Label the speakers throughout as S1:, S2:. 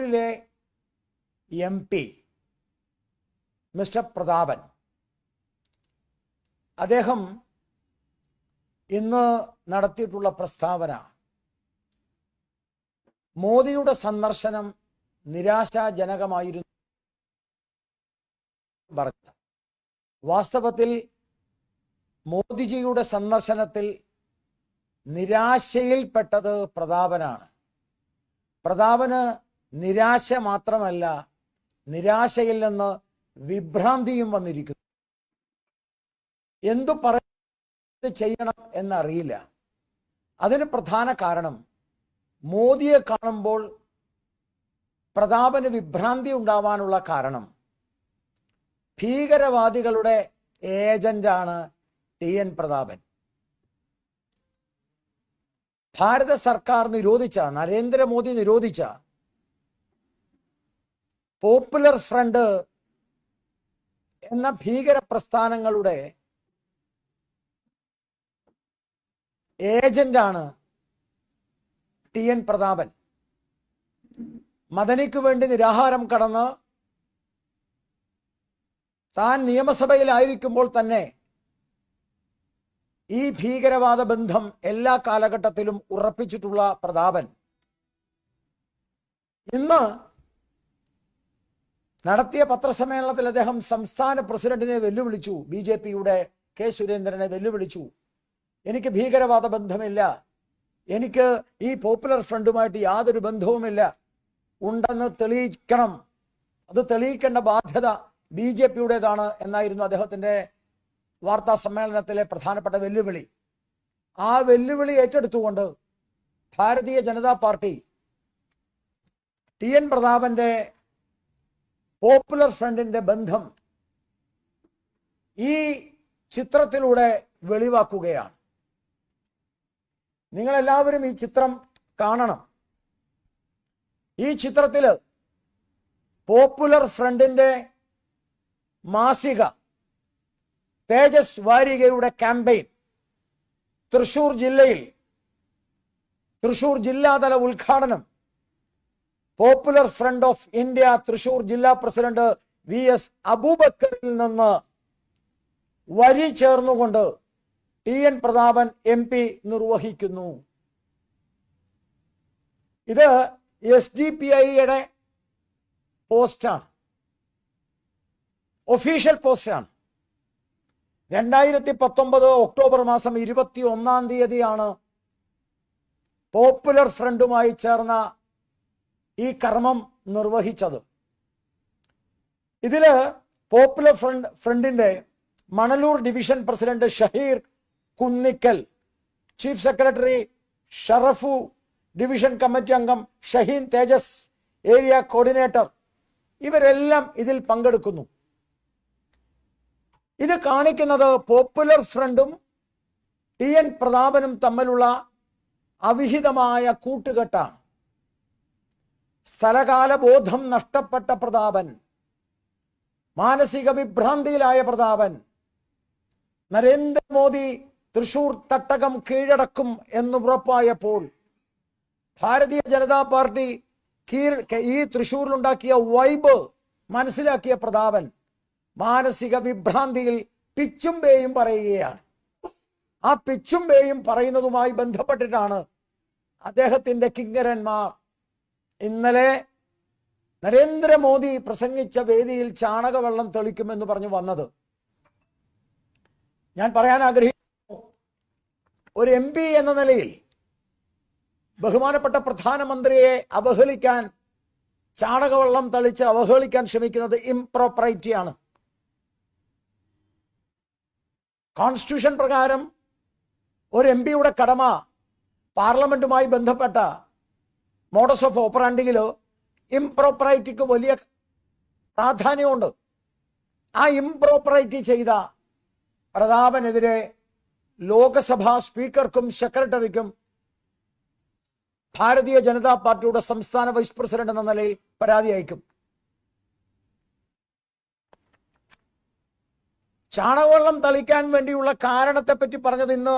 S1: തൃശൂരിലെ M P mister Prathapan. അദ്ദേഹം ഇന്ന് നടത്തിയിട്ടുള്ള പ്രസ്താവന മോദിയുടെ സന്ദർശനം നിരാശാജനകമായിരുന്നു പറഞ്ഞു വാസ്തവത്തിൽ മോദിജിയുടെ സന്ദർശനത്തിൽ നിരാശയിൽപ്പെട്ടത് പ്രതാപനാണ്. പ്രതാപന് നിരാശ മാത്രമല്ല നിരാശയിൽ നിന്ന് വിഭ്രാന്തിയും വന്നിരിക്കുന്നു. എന്തു പറ ചെയ്യണം എന്നറിയില്ല. അതിന് പ്രധാന കാരണം മോദിയെ കാണുമ്പോൾ പ്രതാപന് വിഭ്രാന്തി ഉണ്ടാവാനുള്ള കാരണം. ഭീകരവാദികളുടെ ഏജന്റാണ് ടി എൻ പ്രതാപൻ. ഭാരത സർക്കാർ നിരോധിച്ച നരേന്ദ്രമോദി നിരോധിച്ച പോപ്പുലർ ഫ്രണ്ട് എന്ന ഭീകര പ്രസ്ഥാനങ്ങളുടെ ഏജന്റാണ് ടി എൻ പ്രതാപൻ. മദനിക്ക് വേണ്ടി നിരാഹാരം കടന്ന് താൻ നിയമസഭയിലായിരിക്കുമ്പോൾ തന്നെ ഈ ഭീകരവാദ ബന്ധം എല്ലാ കാലഘട്ടത്തിലും ഉറപ്പിച്ചിട്ടുള്ള പ്രതാപൻ. ഇന്ന് നടത്തിയ പത്രസമ്മേളനത്തിൽ അദ്ദേഹം സംസ്ഥാന പ്രസിഡന്റിനെ വെല്ലുവിളിച്ചു. ബി ജെ പിയുടെ കെ സുരേന്ദ്രനെ വെല്ലുവിളിച്ചു. എനിക്ക് ഭീകരവാദ ബന്ധമില്ല. എനിക്ക് ഈ പോപ്പുലർ ഫ്രണ്ടുമായിട്ട് യാതൊരു ബന്ധവുമില്ല. ഉണ്ടെന്ന് തെളിയിക്കണം. അത് തെളിയിക്കേണ്ട ബാധ്യത ബി ജെ പിയുടേതാണ് എന്നായിരുന്നു അദ്ദേഹത്തിന്റെ വാർത്താ സമ്മേളനത്തിലെ പ്രധാനപ്പെട്ട വെല്ലുവിളി. ആ വെല്ലുവിളി ഏറ്റെടുത്തുകൊണ്ട് Bharatiya Janata party T N പ്രതാപന്റെ popular ഫ്രണ്ടിന്റെ ബന്ധം ഈ ചിത്രത്തിലൂടെ വെളിവാക്കുകയാണ്. നിങ്ങളെല്ലാവരും ഈ ചിത്രം കാണണം. ഈ ചിത്രത്തിൽ പോപ്പുലർ ഫ്രണ്ടിന്റെ മാസിക തേജസ് വാരികയുടെ ക്യാമ്പയിൻ തൃശൂർ ജില്ലയിൽ തൃശൂർ ജില്ലാതല ഉദ്ഘാടനം popular front of India Thrissur ജില്ലാ പ്രസിഡന്റ് വി എസ് അബൂബക്കറിൽ നിന്ന് വരി ചേർന്നുകൊണ്ട് T N Prathapan M P നിർവഹിക്കുന്നു. ഇത് എസ് ഡി പി ഐയുടെ പോസ്റ്റാണ്. ഒഫീഷ്യൽ പോസ്റ്റാണ്. രണ്ടായിരത്തി പത്തൊമ്പത് ഒക്ടോബർ മാസം ഇരുപത്തി ഒന്നാം തീയതിയാണ് പോപ്പുലർ ഫ്രണ്ടുമായി ചേർന്ന ഈ കർമ്മം നിർവഹിച്ചത്. ഇതിൽ പോപ്പുലർ ഫ്രണ്ട് ഫ്രണ്ടിന്റെ Manalur division president Shaheer Kunnikkal chief secretary Sharafu division committee അംഗം ഷഹീൻ തേജസ് ഏരിയ കോർഡിനേറ്റർ ഇവരെല്ലാം ഇതിൽ പങ്കെടുക്കുന്നു. ഇത് കാണിക്കുന്നത് പോപ്പുലർ ഫ്രണ്ടും ടി എൻ പ്രതാപനും തമ്മിലുള്ള അവിഹിതമായ കൂട്ടുകെട്ടാണ്. സ്ഥലകാല ബോധം നഷ്ടപ്പെട്ട പ്രതാപൻ. മാനസിക വിഭ്രാന്തിയിലായ പ്രതാപൻ. നരേന്ദ്രമോദി തൃശൂർ തട്ടകം കീഴടക്കും എന്ന് ഉറപ്പായപ്പോൾ ഭാരതീയ ജനതാ പാർട്ടി ഈ തൃശൂരിലുണ്ടാക്കിയ വൈബ് മനസ്സിലാക്കിയ പ്രതാപൻ മാനസിക വിഭ്രാന്തിയിൽ പിച്ചും പേയും പറയുകയാണ്. ആ പിച്ചും പേയും പറയുന്നതുമായി ബന്ധപ്പെട്ടിട്ടാണ് അദ്ദേഹത്തിന്റെ കിങ്കരന്മാർ ഇന്നലെ നരേന്ദ്രമോദി പ്രസംഗിച്ച വേദിയിൽ ചാണകവെള്ളം തെളിക്കുമെന്ന് പറഞ്ഞു വന്നത്. ഞാൻ പറയാൻ ആഗ്രഹിക്കുന്നു ഒരു എം പി എന്ന നിലയിൽ ബഹുമാനപ്പെട്ട പ്രധാനമന്ത്രിയെ അവഹേളിക്കാൻ ചാണകവെള്ളം തളിച്ച് അവഹേളിക്കാൻ ശ്രമിക്കുന്നത് ഇംപ്രോപ്പറൈറ്റിയാണ് കോൺസ്റ്റിറ്റ്യൂഷൻ പ്രകാരം ഒരു എം പിയുടെ കടമ പാർലമെന്റുമായി ബന്ധപ്പെട്ട മോഡസ് ഓഫ് ഓപ്പറാൻഡിങ്ങിൽ ഇംപ്രോപ്പറൈറ്റിക്ക് വലിയ പ്രാധാന്യമുണ്ട്. ആ ഇംപ്രോപ്പറൈറ്റി ചെയ്ത പ്രതാപനെതിരെ ലോകസഭാ സ്പീക്കർക്കും സെക്രട്ടറിക്കും ഭാരതീയ ജനതാ പാർട്ടിയുടെ സംസ്ഥാന വൈസ് പ്രസിഡന്റ് എന്ന നിലയിൽ പരാതി അയക്കും. ചാണകവെള്ളം തളിക്കാൻ വേണ്ടിയുള്ള കാരണത്തെപ്പറ്റി പറഞ്ഞത് ഇന്ന്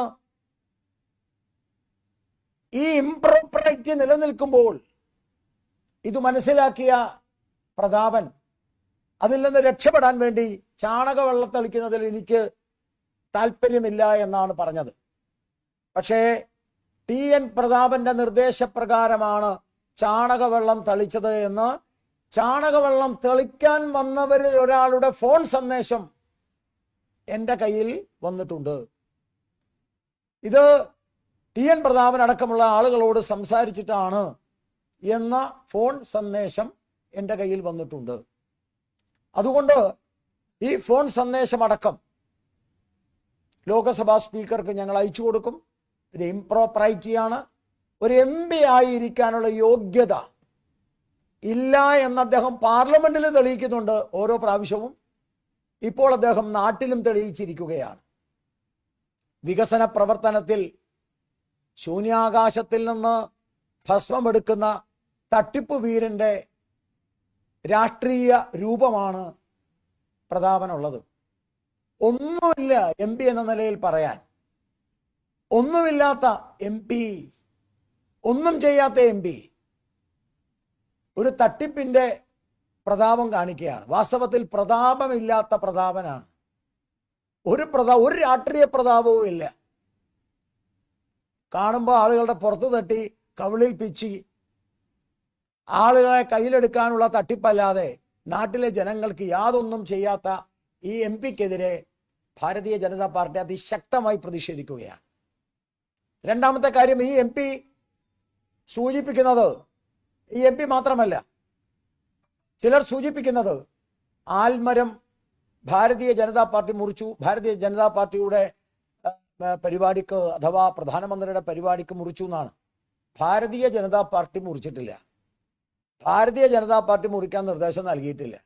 S1: ഈ ഇംപ്രോപ്പറൈറ്റി നിലനിൽക്കുമ്പോൾ ഇത് മനസ്സിലാക്കിയ പ്രതാപൻ അതിൽ നിന്ന് രക്ഷപ്പെടാൻ വേണ്ടി ചാണകവെള്ളം തളിക്കുന്നതിൽ എനിക്ക് താല്പര്യമില്ല എന്നാണ് പറഞ്ഞത്. പക്ഷേ ടി എൻ പ്രതാപന്റെ നിർദ്ദേശപ്രകാരമാണ് ചാണകവെള്ളം തളിച്ചത് എന്ന് ചാണകവെള്ളം തെളിക്കാൻ വന്നവരിൽ ഒരാളുടെ ഫോൺ സന്ദേശം എന്റെ കയ്യിൽ വന്നിട്ടുണ്ട്. ഇത് ടി എൻ പ്രതാപൻ അടക്കമുള്ള ആളുകളോട് സംസാരിച്ചിട്ടാണ് എന്ന ഫോൺ സന്ദേശം എന്റെ കയ്യിൽ വന്നിട്ടുണ്ട്. അതുകൊണ്ട് ഈ ഫോൺ സന്ദേശമടക്കം ലോകസഭാ സ്പീക്കർക്ക് ഞങ്ങൾ അയച്ചു കൊടുക്കും. ഇത് ഇംപ്രോപ്പറൈറ്റിയാണ് ഒരു എം പി ആയിരിക്കാനുള്ള യോഗ്യത ഇല്ല എന്ന് അദ്ദേഹം പാർലമെന്റിൽ തെളിയിക്കുന്നുണ്ട് ഓരോ പ്രാവശ്യവും. ഇപ്പോൾ അദ്ദേഹം നാട്ടിലും തെളിയിച്ചിരിക്കുകയാണ്. വികസന പ്രവർത്തനത്തിൽ ശൂന്യാകാശത്തിൽ നിന്ന് ഭസ്മമെടുക്കുന്ന തട്ടിപ്പ് വീരന്റെ രാഷ്ട്രീയ രൂപമാണ് പ്രതാപനുള്ളത്. ഒന്നുമില്ല എം പി എന്ന നിലയിൽ പറയാൻ. ഒന്നുമില്ലാത്ത എം പി ഒന്നും ചെയ്യാത്ത എം പി ഒരു തട്ടിപ്പിന്റെ പ്രതാപം കാണിക്കുകയാണ്. വാസ്തവത്തിൽ പ്രതാപമില്ലാത്ത പ്രതാപനാണ്. ഒരു പ്രതാ ഒരു രാഷ്ട്രീയ പ്രതാപവും ഇല്ല കാണുമ്പോൾ ആളുകളുടെ പുറത്ത് തട്ടി കവിളിൽ പിച്ചി. ആളുകളെ കയ്യിലെടുക്കാനുള്ള തട്ടിപ്പല്ലാതെ നാട്ടിലെ ജനങ്ങൾക്ക് യാതൊന്നും ചെയ്യാത്ത ഈ എം പിക്കെതിരെ ഭാരതീയ ജനതാ പാർട്ടി അതിശക്തമായി പ്രതിഷേധിക്കുകയാണ്. രണ്ടാമത്തെ കാര്യം ഈ എം പി സൂചിപ്പിക്കുന്നത് ഈ എം പി മാത്രമല്ല ചിലർ സൂചിപ്പിക്കുന്നത് ആൽമരം ഭാരതീയ ജനതാ പാർട്ടി മുറിച്ചു ഭാരതീയ ജനതാ പാർട്ടിയുടെ പരിപാടിക്ക് അഥവാ പ്രധാനമന്ത്രിയുടെ പരിപാടിക്ക് മുറിച്ചു എന്നാണ്. ഭാരതീയ ജനതാ പാർട്ടി മുറിച്ചിട്ടില്ല. ഭാരതീയ ജനതാ പാർട്ടി മുറിക്കാൻ നിർദ്ദേശം നൽകിയിട്ടില്ല.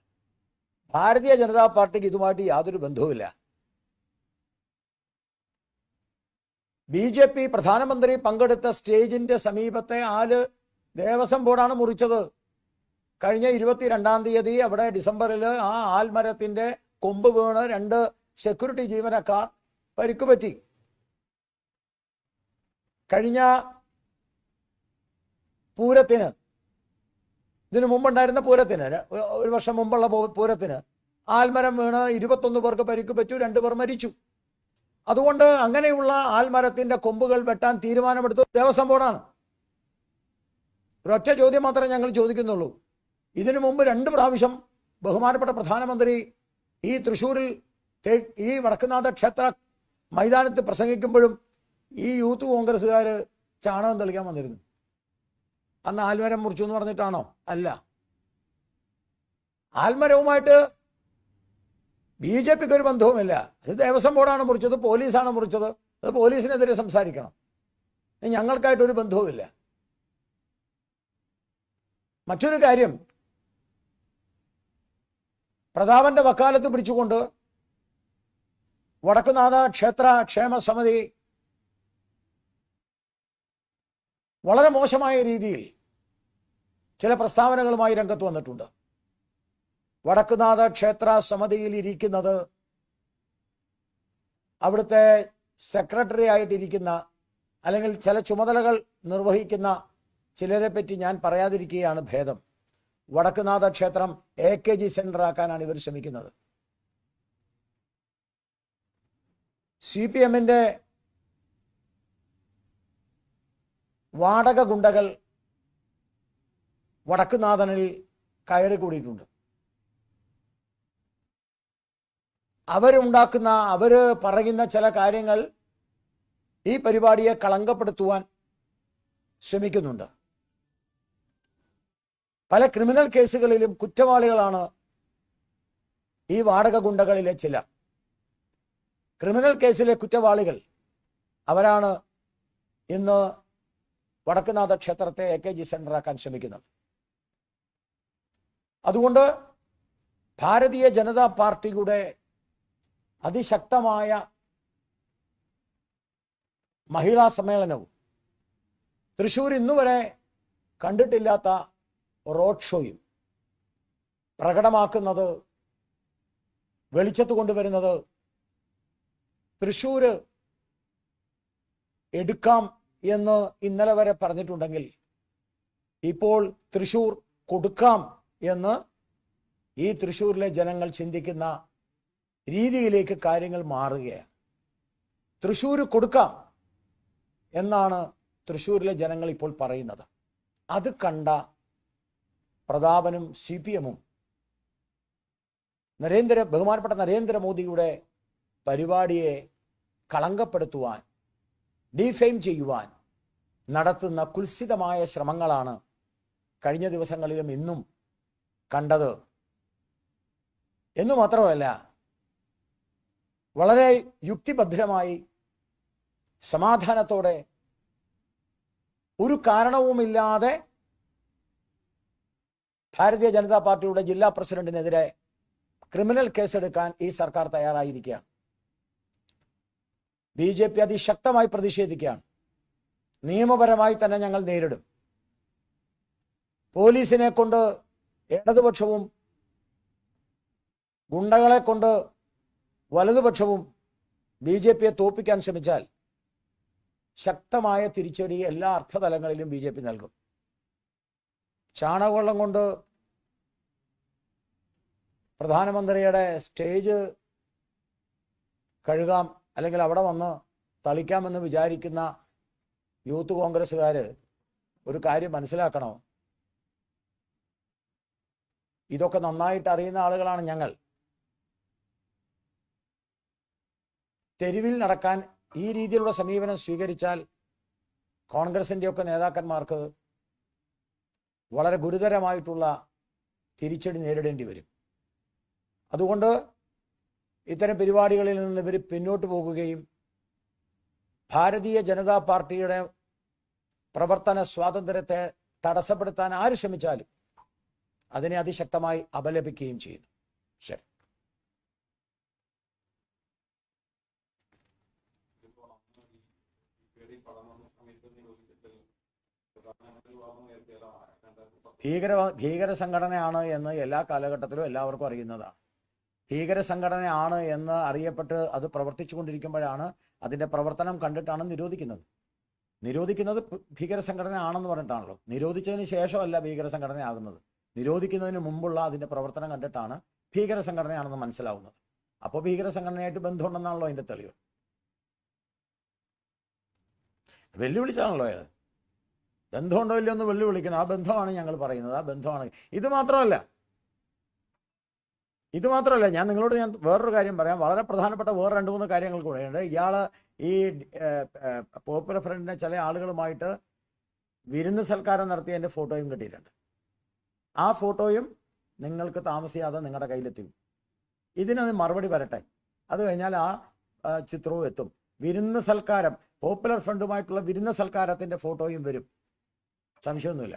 S1: ഭാരതീയ ജനതാ പാർട്ടിക്ക് ഇതുമായിട്ട് യാതൊരു ബന്ധവുമില്ല. ബി ജെ പി പ്രധാനമന്ത്രി പങ്കെടുത്ത സ്റ്റേജിന്റെ സമീപത്തെ ആൽ ദേവസ്വം ബോർഡാണ് മുറിച്ചത്. കഴിഞ്ഞ ഇരുപത്തിരണ്ടാം തീയതി അവിടെ ഡിസംബറിൽ ആ ആൽമരത്തിന്റെ കൊമ്പ് വീണ് രണ്ട് സെക്യൂരിറ്റി ജീവനക്കാർ പരിക്ക് പറ്റി കഴിഞ്ഞ പൂരത്തിന് ഇതിനു മുമ്പുണ്ടായിരുന്ന പൂരത്തിന് ഒരു വർഷം മുമ്പുള്ള പൂരത്തിന് ആൽമരം വീണ് ഇരുപത്തൊന്ന് പേർക്ക് പരിക്ക് പറ്റു രണ്ടു പേർ മരിച്ചു. അതുകൊണ്ട് അങ്ങനെയുള്ള ആൽമരത്തിന്റെ കൊമ്പുകൾ വെട്ടാൻ തീരുമാനമെടുത്തത് ദേവസ്വം ബോർഡാണ്. ഒരൊറ്റ ചോദ്യം മാത്രമേ ഞങ്ങൾ ചോദിക്കുന്നുള്ളൂ. ഇതിനു മുമ്പ് രണ്ട് പ്രാവശ്യം ബഹുമാനപ്പെട്ട പ്രധാനമന്ത്രി ഈ തൃശ്ശൂരിൽ ഈ വടക്കുന്നാഥ ക്ഷേത്ര മൈതാനത്ത് പ്രസംഗിക്കുമ്പോഴും ഈ യൂത്ത് കോൺഗ്രസ്സുകാർ ചാണകം തെളിക്കാൻ വന്നിരുന്നു. അന്ന് ആൽമരം മുറിച്ചു എന്ന് പറഞ്ഞിട്ടാണോ? അല്ല. ആൽമരവുമായിട്ട് ബി ജെ പിക്ക് ഒരു ബന്ധവുമില്ല. അത് ദേവസ്വം ബോർഡാണ് മുറിച്ചത് പോലീസാണ് മുറിച്ചത്. അത് പോലീസിനെതിരെ സംസാരിക്കണം. ഞങ്ങൾക്കായിട്ടൊരു ബന്ധവുമില്ല. മറ്റൊരു കാര്യം. പ്രതാപന്റെ വക്കാലത്ത് പിടിച്ചുകൊണ്ട് വടക്കുനാഥ ക്ഷേത്ര ക്ഷേമ സമിതി വളരെ മോശമായ രീതിയിൽ ചില പ്രസ്താവനകളുമായി രംഗത്ത് വന്നിട്ടുണ്ട്. വടക്കുനാഥ ക്ഷേത്ര സമിതിയിൽ ഇരിക്കുന്നത് അവിടുത്തെ സെക്രട്ടറി ആയിട്ടിരിക്കുന്ന അല്ലെങ്കിൽ ചില ചുമതലകൾ നിർവഹിക്കുന്ന ചിലരെ പറ്റി ഞാൻ പറയാതിരിക്കുകയാണ് ഭേദം. വടക്കുനാഥ ക്ഷേത്രം എ കെ ജി സെന്റർ ആക്കാനാണ് ഇവർ ശ്രമിക്കുന്നത്. സി പി എമ്മിന്റെ വാടക ഗുണ്ടകൾ വടക്കുനാഥനിൽ കയറി കൂടിയിട്ടുണ്ട്. അവരുണ്ടാക്കുന്ന അവർ പറയുന്ന ചില കാര്യങ്ങൾ ഈ പരിപാടിയെ കളങ്കപ്പെടുത്തുവാൻ ശ്രമിക്കുന്നുണ്ട്. പല ക്രിമിനൽ കേസുകളിലും കുറ്റവാളികളാണ് ഈ വാടക ഗുണ്ടകളിലെ ചിലർ. ക്രിമിനൽ കേസിലെ കുറ്റവാളികൾ അവരാണ് ഇന്ന് വടക്കുനാഥ ക്ഷേത്രത്തെ എ കെ ജി സെന്ററാക്കാൻ ശ്രമിക്കുന്നത് അതുകൊണ്ട് ഭാരതീയ ജനതാ പാർട്ടിയുടെ അതിശക്തമായ മഹിളാ സമ്മേളനവും തൃശ്ശൂർ ഇന്നുവരെ കണ്ടിട്ടില്ലാത്ത റോഡ് ഷോയും പ്രകടമാക്കുന്നത് വെളിച്ചത്ത് കൊണ്ടുവരുന്നത് തൃശ്ശൂർ എടുക്കാം എന്ന് ഇന്നലെ വരെ പറഞ്ഞിട്ടുണ്ടെങ്കിൽ ഇപ്പോൾ തൃശൂർ കൊടുക്കാം എന്ന് ഈ തൃശ്ശൂരിലെ ജനങ്ങൾ ചിന്തിക്കുന്ന രീതിയിലേക്ക് കാര്യങ്ങൾ മാറുകയാണ്. തൃശ്ശൂർ കൊടുക്കാം എന്നാണ് തൃശ്ശൂരിലെ ജനങ്ങൾ ഇപ്പോൾ പറയുന്നത്. അത് കണ്ട പ്രതാപനും സി പി എമ്മും നരേന്ദ്ര ബഹുമാനപ്പെട്ട നരേന്ദ്രമോദിയുടെ പരിപാടിയെ കളങ്കപ്പെടുത്തുവാൻ ഡീഫെയിം ചെയ്യുവാൻ നടത്തുന്ന കുൽസിതമായ ശ്രമങ്ങളാണ് കഴിഞ്ഞ ദിവസങ്ങളിലും ഇന്നും കണ്ടത്. എന്നു മാത്രമല്ല വളരെ യുക്തിഭദ്രമായി സമാധാനത്തോടെ ഒരു കാരണവുമില്ലാതെ ഭാരതീയ ജനതാ പാർട്ടിയുടെ ജില്ലാ പ്രസിഡന്റിനെതിരെ ക്രിമിനൽ കേസെടുക്കാൻ ഈ സർക്കാർ തയ്യാറായിരിക്കുകയാണ്. ബി ജെ പി അതിശക്തമായി പ്രതിഷേധിക്കുകയാണ്. നിയമപരമായി തന്നെ ഞങ്ങൾ നേരിടും. പോലീസിനെ കൊണ്ട് ഇടതുപക്ഷവും ഗുണ്ടകളെ കൊണ്ട് വലതുപക്ഷവും ബി ജെ പിയെ തോപ്പിക്കാൻ ശ്രമിച്ചാൽ ശക്തമായ തിരിച്ചടി എല്ലാ അർത്ഥതലങ്ങളിലും ബി ജെ പി നൽകും. ചാണകവെള്ളം കൊണ്ട് പ്രധാനമന്ത്രിയുടെ സ്റ്റേജ് കഴുകാം അല്ലെങ്കിൽ അവിടെ വന്ന് തളിക്കാമെന്ന് വിചാരിക്കുന്ന യൂത്ത് കോൺഗ്രസ്സുകാർ ഒരു കാര്യം മനസ്സിലാക്കണോ? ഇതൊക്കെ നന്നായിട്ട് അറിയുന്ന ആളുകളാണ് ഞങ്ങൾ. തെരുവിൽ നടക്കാൻ ഈ രീതിയിലുള്ള സമീപനം സ്വീകരിച്ചാൽ കോൺഗ്രസിന്റെ ഒക്കെ നേതാക്കന്മാർക്ക് വളരെ ഗുരുതരമായിട്ടുള്ള തിരിച്ചടി നേരിടേണ്ടി വരും. അതുകൊണ്ട് ഇത്തരം പരിപാടികളിൽ നിന്ന് ഇവർ പിന്നോട്ട് പോകുകയും ഭാരതീയ ജനതാ പാർട്ടിയുടെ പ്രവർത്തന സ്വാതന്ത്ര്യത്തെ തടസ്സപ്പെടുത്താൻ ആര് ശ്രമിച്ചാലും അതിനെ അതിശക്തമായി അപലപിക്കുകയും ചെയ്യുന്നു. ശരി. ഭീകര ഭീകര സംഘടനയാണ് എന്ന് എല്ലാ കാലഘട്ടത്തിലും എല്ലാവർക്കും അറിയുന്നതാണ്. ഭീകര സംഘടനയാണ് എന്ന് അറിയപ്പെട്ട് അത് പ്രവർത്തിച്ചു കൊണ്ടിരിക്കുമ്പോഴാണ് അതിന്റെ പ്രവർത്തനം കണ്ടിട്ടാണ് നിരോധിക്കുന്നത്. നിരോധിക്കുന്നത് ഭീകര സംഘടന ആണെന്ന് പറഞ്ഞിട്ടാണല്ലോ. നിരോധിച്ചതിന് ശേഷമല്ല ഭീകര സംഘടനയാകുന്നത് നിരോധിക്കുന്നതിന് മുമ്പുള്ള അതിന്റെ പ്രവർത്തനം കണ്ടിട്ടാണ് ഭീകര സംഘടനയാണെന്ന് മനസ്സിലാവുന്നത്. അപ്പോൾ ഭീകര സംഘടനയായിട്ട് ബന്ധമുണ്ടെന്നാണല്ലോ അതിന്റെ തെളിവ്. വെല്ലുവിളിച്ചാണല്ലോ അത്. ബന്ധമുണ്ടോ ഇല്ലയോ എന്ന് വെല്ലുവിളിക്കണം ആ ബന്ധമാണ് ഞങ്ങൾ പറയുന്നത്. ആ ബന്ധമാണ്. ഇത് മാത്രമല്ല ഇത് മാത്രമല്ല ഞാൻ നിങ്ങളോട് ഞാൻ വേറൊരു കാര്യം പറയാം. വളരെ പ്രധാനപ്പെട്ട വേറെ രണ്ട് മൂന്ന് കാര്യങ്ങൾ കൂടെയുണ്ട്. ഇയാൾ ഈ പോപ്പുലർ ഫ്രണ്ടിനെ ചില ആളുകളുമായിട്ട് വിരുന്ന് സൽക്കാരം നടത്തിയതിന്റെ ഫോട്ടോയും കിട്ടിയിട്ടുണ്ട് ആ ഫോട്ടോയും നിങ്ങൾക്ക് താമസിയാതെ നിങ്ങളുടെ കയ്യിലെത്തും ഇതിനത് മറുപടി വരട്ടെ. അത് കഴിഞ്ഞാൽ ആ, ചിത്രവും എത്തും. വിരുന്ന് സൽക്കാരം പോപ്പുലർ ഫ്രണ്ടുമായിട്ടുള്ള വിരുന്ന് സൽക്കാരത്തിന്റെ ഫോട്ടോയും വരും. സംശയമൊന്നുമില്ല.